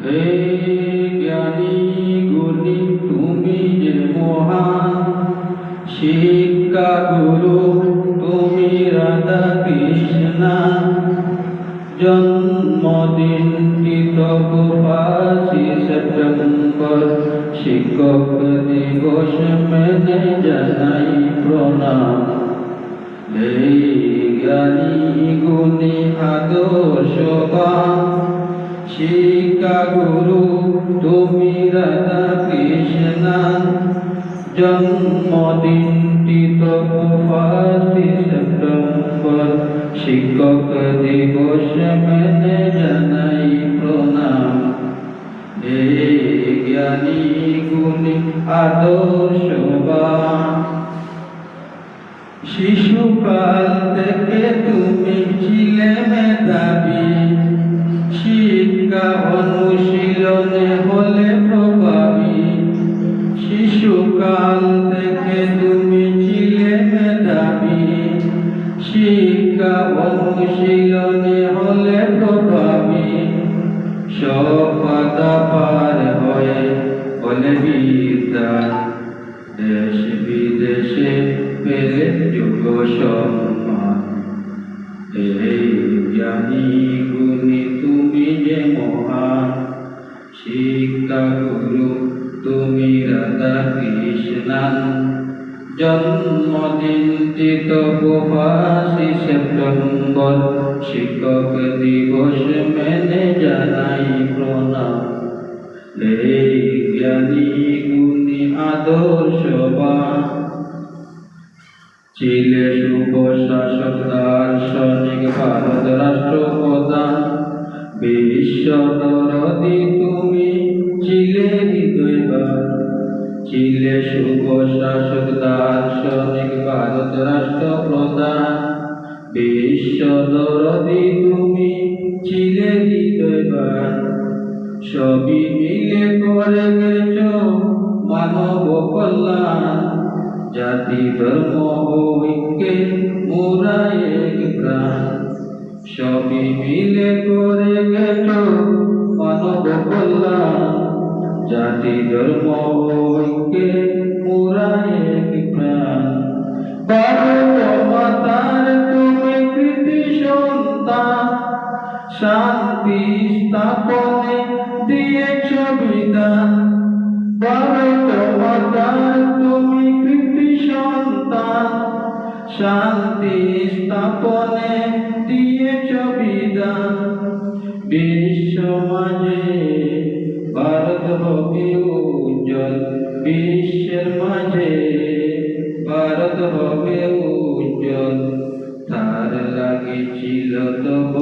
হে জ্ঞানী গুণী, তুমি যে মহান শিক্ষা গুরু তুমি রাধা কৃষ্ণ। পাশি সেপ্টেম্বর, শিক্ষক দিবস মেনে জানাই প্রণাম। হে জ্ঞানী গুণী, আদর্শবান শিক্ষা গুরু তুমি রাধা কৃষ্ণ জন্মদিনটি পাশি সেপ্টেম্বর। শিক্ষক দিবস মেনে জানাই প্রণাম। হে জ্ঞানী গুণী আদর্শবান। শিশুকাল থেকে তুমি ছিলে অনুশীলনে হলে প্রভাবী সব বাধা পার হয়ে হলে বিদ্যা। দেশ বিদেশে পেলে যুগ সম্মান। এই জ্ঞানী গুণী তুমি যে মহান। শিক্ষা গুরু তুমি রাধা কৃষ্ণান। জন্মদিনটি তব পাশি সেপ্টেম্বর শিক্ষক দিবস মেনে জানাই প্রণাম। এই জ্ঞানী গুণী আদর্শবান। ছিলে শুভ শাসক দার্শনিক, ভারত রাষ্ট্রপ্রধান। বিশ্ব দরদি তুমি ছিলে হৃদয়বান। ছিলে শুভ শাসক দার্শনিক ভারত রাষ্ট্রপ্রধান বিশ্ব দরদি তুমি ছিলে হৃদয়বান সবই মিলে করে গেছ মানব কল্যাণ জাতি, ধর্ম ঐক্যে মোরা এক প্রাণ। সবই মিলে করে গেছ মানব কল্যাণ জাতি, ধর্ম ঐক্যে শান্তি স্থাপনে দিয়েছ বিধান। তুমি কৃতি সন্তান। শান্তি স্থাপনে দিয়েছ বিধান। বিশ্ব মাঝে ভারত হবে উজ্জ্বল। বিশ্বের মাঝে ভারত হবে উজ্জ্বল। তার লাগিছিল তব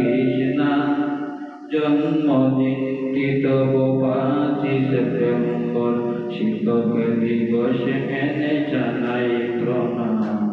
কৃষ্ণ জন্মদিনটি তব পাঁচই সেপ্টেম্বর শিক্ষক দিবস মেনে জানাই প্রণাম।